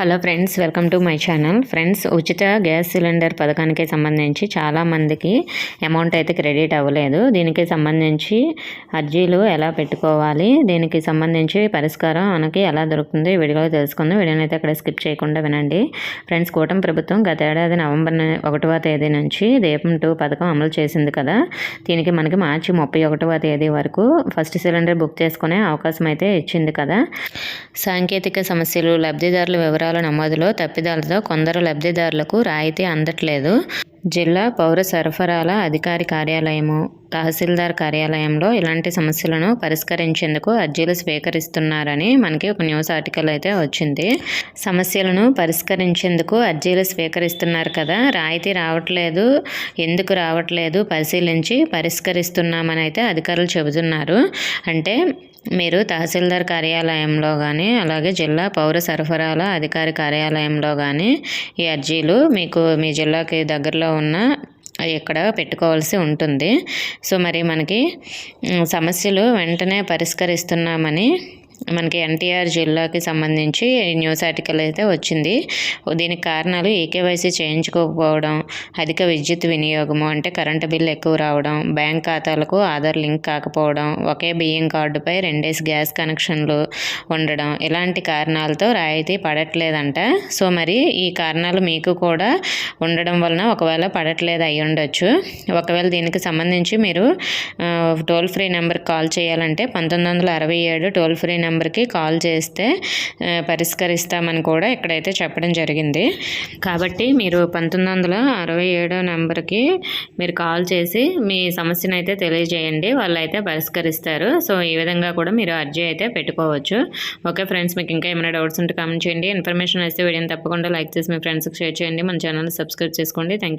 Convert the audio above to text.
Hello friends welcome to my channel friends ఉచిత gas cylinder పథకానికి సంబంధించి చాలామందికి అమౌంట్ అయితే క్రెడిట్ అవ్వలేదు. దీనికి సంబంధించి అర్జీలు ఎలా పెట్టుకోవాలి? దీనికి సంబంధించి పరిష్కారం మనకి ఎలా దొరుకుతుంది? వీడియోలో తెలుసుకుందాం. వీడియోని అయితే అక్కడ స్కిప్ చేయకుండా వినండి. ఫ్రెండ్స్ కూటమి ప్రభుత్వం గత ఏడాది నవంబర్ ఒకటవ తేదీ నుంచి దీపం టూ పథకం అమలు చేసింది కదా. దీనికి మనకి మార్చి ముప్పై ఒకటవ తేదీ వరకు ఫస్ట్ సిలిండర్ బుక్ చేసుకునే అవకాశం అయితే ఇచ్చింది కదా. సాంకేతిక సమస్యలు లబ్ధిదారుల వివరాలు నమోదులో తప్పిదాలతో కొందరు లబ్ధిదారులకు రాయితీ అందట్లేదు. జిల్లా పౌర సరఫరాల అధికారి కార్యాలయము తహసీల్దార్ కార్యాలయంలో ఇలాంటి సమస్యలను పరిష్కరించేందుకు అర్జీలు స్వీకరిస్తున్నారని మనకి ఒక న్యూస్ ఆర్టికల్ అయితే వచ్చింది. సమస్యలను పరిష్కరించేందుకు అర్జీలు స్వీకరిస్తున్నారు కదా రాయితీ రావట్లేదు ఎందుకు రావట్లేదు పరిశీలించి పరిష్కరిస్తున్నామని అయితే అధికారులు చెబుతున్నారు. అంటే మీరు తహసీల్దార్ కార్యాలయంలో కానీ అలాగే జిల్లా పౌర సరఫరాల అధికారి కార్యాలయంలో కానీ ఈ అర్జీలు మీకు మీ జిల్లాకి దగ్గరలో ఉన్న ఇక్కడ పెట్టుకోవాల్సి ఉంటుంది. సో మరి మనకి సమస్యలు వెంటనే పరిష్కరిస్తున్నామని మనకి ఎన్టీఆర్ జిల్లాకి సంబంధించి న్యూస్ ఆర్టికల్ అయితే వచ్చింది. దీనికి కారణాలు ఏకేవైసీ చేయించుకోకపోవడం అధిక విద్యుత్ వినియోగము అంటే కరెంటు బిల్లు ఎక్కువ రావడం బ్యాంక్ ఖాతాలకు ఆధార్ లింక్ కాకపోవడం ఒకే బియ్యం కార్డుపై రెండేసి గ్యాస్ కనెక్షన్లు ఉండడం ఇలాంటి కారణాలతో రాయితీ పడట్లేదంట. సో మరి ఈ కారణాలు మీకు కూడా ఉండడం వలన ఒకవేళ పడట్లేదు అయి ఉండొచ్చు. ఒకవేళ దీనికి సంబంధించి మీరు టోల్ ఫ్రీ నెంబర్ కాల్ చేయాలంటే పంతొమ్మిది వందల అరవై ఏడు టోల్ ఫ్రీ నెంబర్ నెంబర్కి కాల్ చేస్తే పరిష్కరిస్తామని కూడా ఇక్కడైతే చెప్పడం జరిగింది. కాబట్టి మీరు పంతొమ్మిది వందల అరవై ఏడో నెంబర్కి మీరు కాల్ చేసి మీ సమస్యను అయితే తెలియజేయండి వాళ్ళు అయితే పరిష్కరిస్తారు. సో ఈ విధంగా కూడా మీరు అర్జీ అయితే పెట్టుకోవచ్చు. ఓకే ఫ్రెండ్స్ మీకు ఇంకా ఏమైనా డౌట్స్ ఉంటే కామెంట్ చేయండి. ఇన్ఫర్మేషన్ వస్తే వీడియోని తప్పకుండా లైక్ చేసి మీ ఫ్రెండ్స్కి షేర్ చేయండి. మన ఛానల్ సబ్స్క్రైబ్ చేసుకోండి. థ్యాంక్